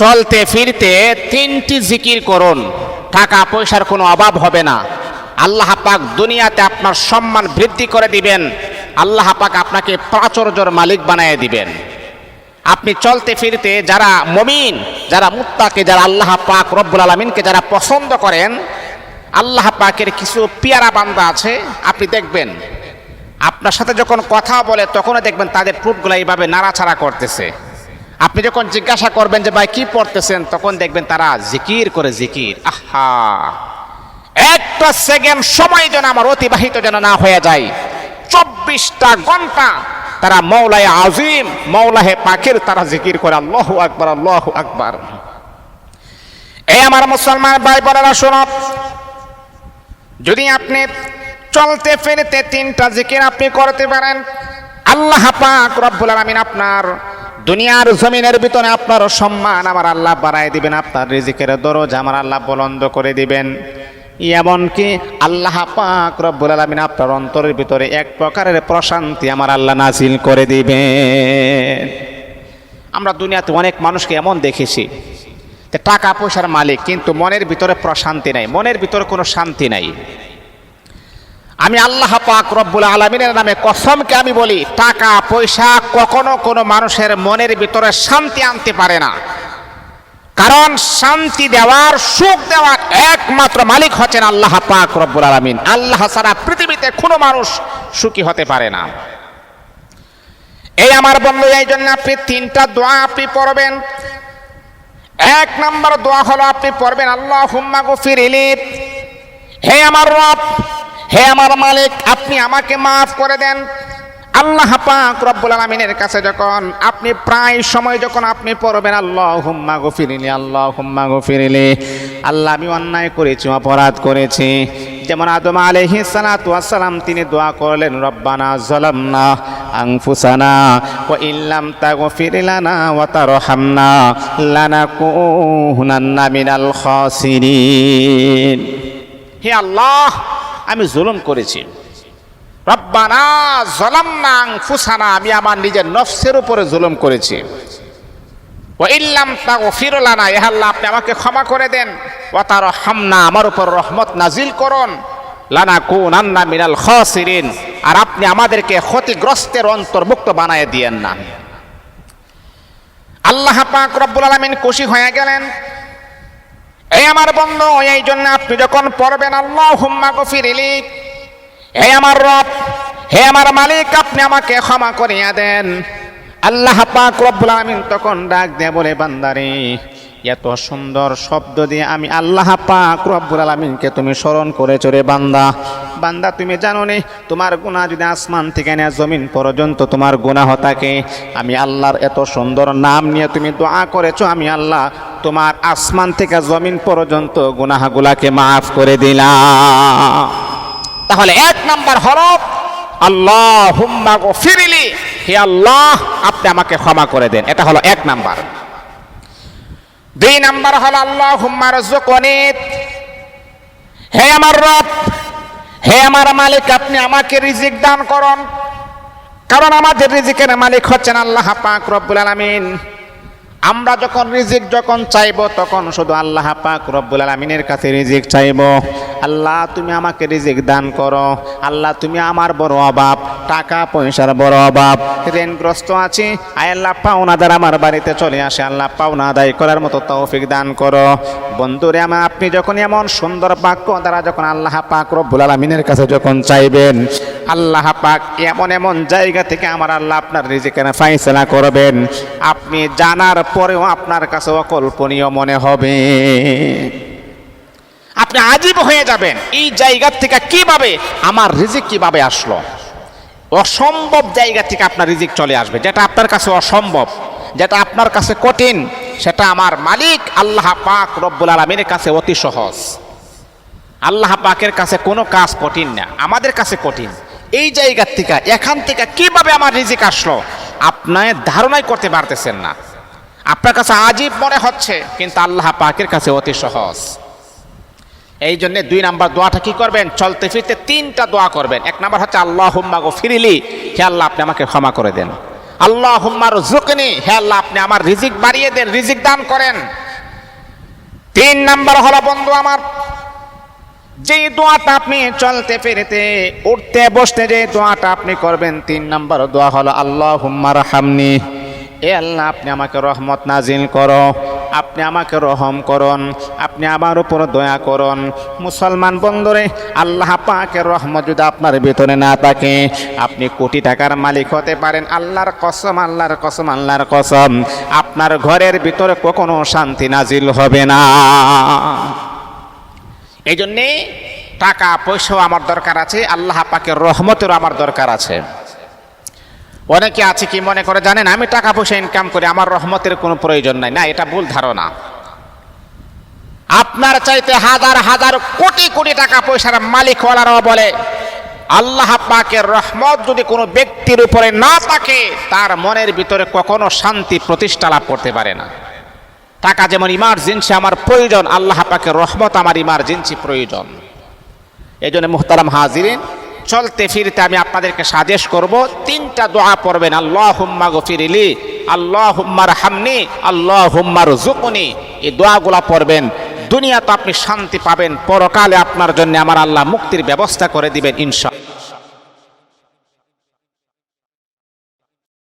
চলতে ফিরতে তিনটি জিকির করুন। টাকা পয়সার কোনো অভাব হবে না। আল্লাহ পাক দুনিয়াতে আপনার সম্মান বৃদ্ধি করে দিবেন। আল্লাহ পাক আপনাকে প্রাচুর্যর মালিক বানিয়ে দিবেন। আপনি চলতে ফিরতে যারা মমিন, যারা মুত্তাকে, যারা আল্লাহ পাক রব্বুল আলমিনকে যারা পছন্দ করেন, আল্লাহ পাকের কিছু পিয়ারা বান্দা আছে, আপনি দেখবেন। আপনার সাথে যখন কথা বলে, তখনও দেখবেন তাদের টুটগুলো এইভাবে নাড়াচাড়া করতেছে। আপনি যখন জিজ্ঞাসা করবেন যে, ভাই, কি পড়তেছেন? তখন দেখবেন তারা জিকির করে জিকির। আহা! একটা সেকেন্ড সময় যেন আমার অতিবাহিত যেন না হয়ে যায়। চব্বিশটা ঘণ্টা তারা মৌলায় আজিম, মৌলাহে পাখির তারা জিকির করে, আল্লাহ আকবার আল্লাহ আকবার। এই আমার মুসলমান ভাই বোনেরা শোনো। যদি আপনি চলতে ফিরতে তিনটা জিকির আপনি করতে পারেন, আল্লাহ পাক রব্বুল আলামিন আপনার দুনিয়ার জমিনের ভিতরে আপনার সম্মান আমার আল্লাহ বাড়ায় দিবেন, আপনার রিজিকের দরজা আমার আল্লাহ বলন্দ করে দিবেন। এমনকি আল্লাহ পাক রব্বুল আলামিন আপনার অন্তরের ভিতরে এক প্রকারের প্রশান্তি আমার আল্লাহ নাজিল করে দিবেন। আমরা দুনিয়াতে অনেক মানুষকে এমন দেখেছি টাকা পয়সার মালিক, কিন্তু মনের ভিতরে প্রশান্তি নাই, মনের ভিতরে কোনো শান্তি নাই। আমি আল্লাহ পাক রব্বুল আলমিনের নামে কসমকে আমি বলি, টাকা, পয়সা কখনো কোনো মানুষের মনের ভিতরে শান্তি আনতে পারে না। কারণ শান্তি দেওয়ার, সুখ দেওয়ার একমাত্র মালিক হচ্ছেন আল্লাহ পাক রব্বুল আলমিন। আল্লাহ ছাড়া পৃথিবীতে কোনো মানুষ সুখী হতে পারে না। এই আমার বন্ধু, এই জন্য আপনি তিনটা দোয়া আপনি পড়বেন। এক নম্বর দোয়া হলো, আপনি পড়বেন আল্লাহ হুম্মা গফির ইলিপ হে আমার রব হে আমার মালিক, আপনি আমাকে মাফ করে দেন। আল্লাহ পাক রব্বুল আলমিনের কাছে যখন আপনি প্রায় সময় যখন আপনি পড়বেন আল্লাহ হুম্মা গফিরিলি আল্লাহ হুম্মা গফিরিলি। আল্লাহ, আমি অন্যায় করেছি, অপরাধ করেছি। যেমন আদম আলহি সালাম তিনি দোয়া করলেন, রব্বানা জলামনা আংফুসানা ও ইল্লাম তাগফির লানা ওয়া তারহামনা লানাকুনান্না মিনাল খাসিরিন। হে আল্লাহ আমি জুলুম করেছি। রব্বানা জলামনা আংফুসানা আমি আমার নিজের নফসের উপরে জুলুম করেছি। ও ইল্লাম তাগফির লানা, হে আল্লাহ, আপনি আমাকে ক্ষমা করে দেন। ওয়া তারহামনা, আমার উপর রহমত নাজিল করুন। লানা কুন আন্না মিনাল খাসিরিন, আর আপনি আমাদেরকে ক্ষতিগ্রস্তের অন্তর্ভুক্ত বানায় দিয়েন না। আল্লাহ পাক রব্বুল আলামিন খুশি হয়ে গেলেন। এই আমার বন্ধু, এই জন্য আপনি যখন পড়বেন আল্লাহ হুম্মা গফির হে আমার রব, হে আমার মালিক, আপনি আমাকে ক্ষমা করিয়া দেন। আল্লাহ পাক রব্বুল আলামিন তখন ডাক দিয়ে বলে, বান্দারে, এত সুন্দর শব্দ দিয়ে আমি আল্লাহ পাক রব্বুল আলামিনকে তুমি স্মরণ করে চড়ে বান্দা। বান্দা, তুমি জানো নে, তোমার গুনাহ যদি আসমান থেকে নেয় জমিন পর্যন্ত তোমার গুনাহ থাকে। আমি আল্লাহর এত সুন্দর নাম নিয়ে তুমি দোয়া করেছ, আমি আল্লাহ তোমার আসমান থেকে জমিন পর্যন্ত গুনাহাগুলাকে মাফ করে দিলাম। তাহলে এক নাম্বার হরফ আল্লাহ হুম্মা গফিরিলি। হে আল্লাহ, আপনি আমাকে ক্ষমা করে দেন। এটা হলো এক নাম্বার। দুই নাম্বার হলো আল্লাহ হুম্মার জোকনিত হে আমার রব, হে আমার মালিক, আপনি আমাকে রিজিক দান করুন। কারণ আমাদের রিজিকের মালিক হচ্ছেন আল্লাহ পাক রব্বুল আলামিন। আমরা যখন রিজিক যখন চাইব তখন শুধু আল্লাহ পাক রব্বুল আলমিনের কাছে রিজিক চাইব। আল্লাহ, তুমি আমাকে রিজিক দান করো। আল্লাহ, তুমি আমার বড় অভাব, টাকা পয়সার বড় অভাব। ঋণগ্রস্ত আছি। আয় আল্লাহ, পাওনাদার আমার বাড়িতে চলে আসে। আল্লাহ, পাওনা আদায় করার মতো তৌফিক দান করো। বন্ধুরে আমার আপনি যখন এমন সুন্দর বাক্য দ্বারা যখন আল্লাহ পাক রব্বুল আলমিনের কাছে যখন চাইবেন, আল্লাহ পাক এমন এমন জায়গা থেকে আমার আল্লাহ আপনার রিজিকের ফাইসলা করবেন। আপনি জানার পরেও আপনার কাছে অকল্পনীয় মনে হবে। আপনি আজীব হয়ে যাবেন। এই জায়গা থেকে কীভাবে আমার রিজিক কীভাবে আসলো? অসম্ভব জায়গা থেকে আপনার রিজিক চলে আসবে, যেটা আপনার কাছে অসম্ভব, যেটা আপনার কাছে কঠিন, সেটা আমার মালিক আল্লাহ পাক রব্বুল আলমিনের কাছে অতি সহজ। আল্লাহ পাকের কাছে কোনো কাজ কঠিন না, আমাদের কাছে কঠিন। এই জায়গার থেকে, এখান থেকে কীভাবে আমার রিজিক আসলো, আপনার ধারণাই করতে পারতেছেন না। আপনার কাছে আজীব মনে হচ্ছে, কিন্তু আল্লাহ পাকের কাছে অতি সহজ। এই জন্য দুই নাম্বার দোয়াটা কি করবেন? চলতে ফিরতে তিনটা দোয়া করবেন। এক নাম্বার হচ্ছে আল্লাহ হুম্মা গো ফিরিলি হে আল্লাহ, আপনি আমাকে ক্ষমা করে দেন। আল্লাহ হুম্মার জুকনি হে আল্লাহ, আপনি আমার রিজিক বাড়িয়ে দেন, রিজিক দান করেন। তিন নাম্বার হলো, বন্ধু আমার যে দোয়াটা আপনি চলতে ফিরতে উঠতে বসতে যে দোয়াটা আপনি করবেন, তিন নাম্বার দোয়া হলো আল্লাহ হুম্মার হামনি এ আল্লাহ, আপনি আমাকে রহমত নাজিল করো। আপনি আমাকে রহম করুন, আপনি আমার উপর দয়া করুন। মুসলমান বন্ধুরে, আল্লাহ পাকের রহমত যদি আপনার ভিতরে না থাকে, আপনি কোটি টাকার মালিক হতে পারেন। আল্লাহর কসম আল্লাহর কসম আল্লাহর কসম। আপনার ঘরের ভিতরে কখনো শান্তি নাজিল হবে না। এই জন্যে টাকা, পয়সাও আমার দরকার আছে, আল্লাহ পাকের রহমতেরও আমার দরকার আছে। অনেকে আছে কি মনে করে জানেন, আমি টাকা পয়সা ইনকাম করি, আমার রহমতের কোনো প্রয়োজন নাই। না, এটা ভুল ধারণা। আপনার চাইতে হাজার হাজার কোটি কোটি টাকা পয়সার মালিক হওয়ারাও বলে, আল্লাহ পাকের রহমত যদি কোনো ব্যক্তির উপরে না থাকে, তার মনের ভিতরে কখনো শান্তি প্রতিষ্ঠা লাভ করতে পারে না। টাকা যেমন ইমার্জেন্সি আমার প্রয়োজন, আল্লাহ পাকের রহমত আমার ইমার্জেন্সি প্রয়োজন। এই জন্য মুহতারাম হাজিরিন চলতে ফিরতে আমি আপনাদেরকে সাজেশ করব। তিনটা দোয়া পড়বেন আল্লাহ হুম্মা গফিরিলি আল্লাহ হুম্মার হামনি আল্লাহ হুম্মার জুকুনি এই দোয়াগুলা পড়বেন। দুনিয়া তো আপনি শান্তি পাবেন, পরকালে আপনার জন্য আমার আল্লাহ মুক্তির ব্যবস্থা করে দিবেন ইনশা